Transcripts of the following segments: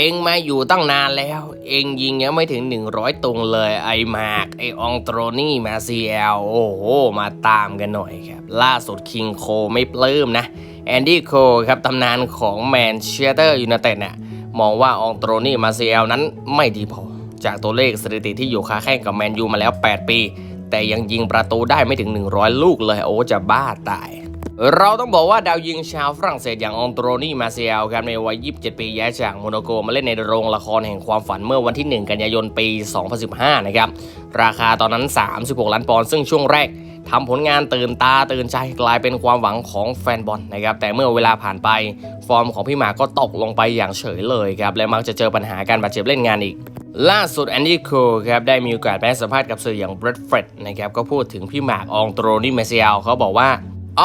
เองมาอยู่ตั้งนานแล้ว เองยิงยังไม่ถึง 100ตุงเลยไอมากไออองโตรนี่มาซีเอลโอ้โห มาตามกันหน่อยครับ ล่าสุดคิงโคไม่ปลื้มนะ แอนดี้โคครับตำนานของแมนเชสเตอร์ยูไนเต็ดเนี่ยมองว่าอองโตรนี่มาซีเอลนั้นไม่ดีพอ จากตัวเลขสถิติที่อยู่ค้าแข่งกับแมนยูมาแล้ว 8 ปี แต่ยังยิงประตูได้ไม่ถึง 100 ลูกเลยโอ้จะบ้าตาย เราต้องบอกว่าดาวยิงชาวฝรั่งเศสอย่างอองโตรนี่มาเซียลครับในวัย 27 ปีย้ายจากโมนโกมาเล่นในโรงละครแห่งความฝันเมื่อวันที่ 1 กันยายนปี 2015 นะครับ ราคาตอนนั้น 36 ล้านปอนด์ซึ่งช่วงแรกทำผลงานตื่นตาตื่นใจกลายเป็นความหวังของแฟนบอลนะครับ แต่เมื่อเวลาผ่านไปฟอร์มของพี่หมาก็ตกลงไปอย่างเฉยเลยครับ และมักจะเจอปัญหาการบาดเจ็บเล่นงานอีกล่าสุดแอนดี้โคครับได้มีโอกาสไปสัมภาษณ์กับสื่ออย่างเบรดเฟรดนะครับก็พูดถึงพี่หมากอองโตรนี่มเซียลเขาบอกว่า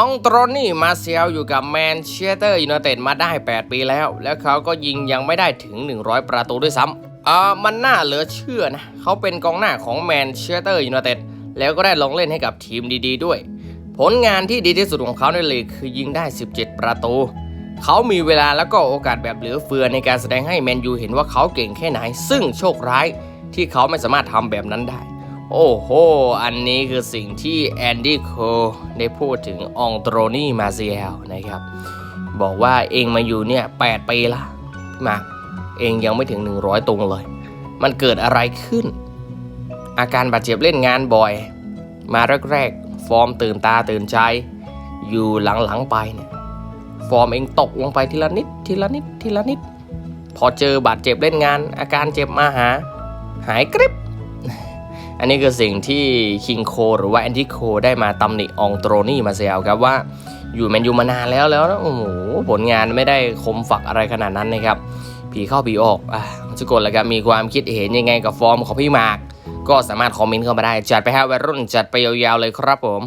องโตรนี่มาเซียลอยู่กับแมนเชสเตอร์ยูไนเต็ดมาได้ 8 ปีแล้ว แล้วเขาก็ยิงยังไม่ได้ถึง 100 ประตูด้วยซ้ำอ่ามันน่าเหลือเชื่อนะเขาเป็นกองหน้าของแมนเชสเตอร์ยูไนเต็ดแล้วก็ได้ลงเล่นให้กับทีมดี ๆ ด้วย ผลงานที่ดีที่สุดของเขาในลีกคือยิงได้ 17 ประตู เขามีเวลาแล้วก็โอกาสแบบเหลือเฟือในการแสดงให้แมนยูเห็นว่าเขาเก่งแค่ไหน ซึ่งโชคร้ายที่เขาไม่สามารถทำแบบนั้นได้ โอ้โห อันนี้คือสิ่งที่แอนดี้โคได้พูดถึงองโตรนี่มาเซียลนะครับ บอกว่าเองมาอยู่เนี่ย8ปีละมาเองยังไม่ถึง 100ตุงเลย มันเกิดอะไรขึ้น อาการบาดเจ็บเล่นงานบ่อย มาแรกๆ ฟอร์มตื่นตาตื่นใจ อยู่หลังๆไปเนี่ยฟอร์มเองตกลงไปทีละนิดทีละนิดทีละนิด พอเจอบาดเจ็บเล่นงาน อาการเจ็บมาหา หายกริบ อันนี้คือสิ่งที่คิงโคหรือว่าแอนติโคได้มาตำหนิอองโตรนี่มาเซลครับว่าอยู่แมนยูมานานแล้วแล้วโอ้โหผลงานไม่ได้คมฝักอะไรขนาดนั้นนะครับผีเข้าผีออกอะทุกคนแล้วครับมีความคิดเห็นยังไงกับฟอร์มของพี่หมาก ก็สามารถคอมเมนต์เข้ามาได้ จัดไปฮะวัยรุ่นจัดไปยาวๆเลยครับผม